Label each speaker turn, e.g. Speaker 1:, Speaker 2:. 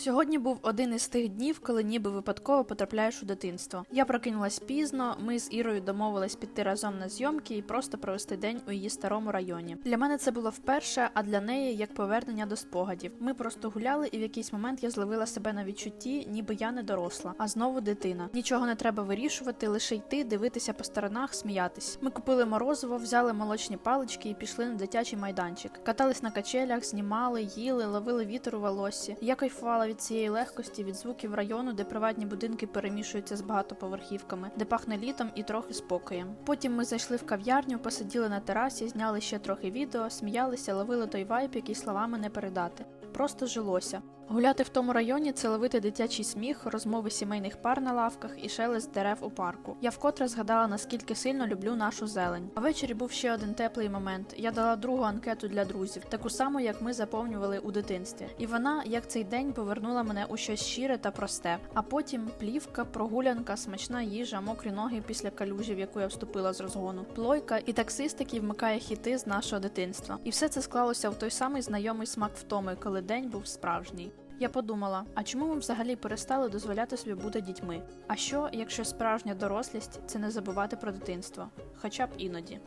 Speaker 1: Сьогодні був один із тих днів, коли ніби випадково потрапляєш у дитинство. Я прокинулась пізно. Ми з Ірою домовились піти разом на зйомки і просто провести день у її старому районі. Для мене це було вперше, а для неї як повернення до спогадів. Ми просто гуляли, і в якийсь момент я зловила себе на відчутті, ніби я не доросла, а знову дитина. Нічого не треба вирішувати, лише йти, дивитися по сторонах, сміятись. Ми купили морозиво, взяли молочні палички і пішли на дитячий майданчик. Катались на качелях, знімали, їли, ловили вітер у волоссі. Я кайфувала від цієї легкості, від звуків району, де приватні будинки перемішуються з багатоповерхівками, де пахне літом і трохи спокоєм. Потім ми зайшли в кав'ярню, посиділи на терасі, зняли ще трохи відео, сміялися, ловили той вайб, який словами не передати. Просто жилося. Гуляти в тому районі це ловити дитячий сміх, розмови сімейних пар на лавках і шелест дерев у парку. Я вкотре згадала, наскільки сильно люблю нашу зелень. А ввечері був ще один теплий момент. Я дала другу анкету для друзів, таку саму, як ми заповнювали у дитинстві. І вона, як цей день, повернула мене у щось щире та просте. А потім плівка, прогулянка, смачна їжа, мокрі ноги після калюжі, в яку я вступила з розгону, плойка і таксист, який вмикає хіти з нашого дитинства. І все це склалося в той самий знайомий смак втоми, коли день був справжній. Я подумала: а чому ми взагалі перестали дозволяти собі бути дітьми? А що, якщо справжня дорослість це не забувати про дитинство, хоча б іноді?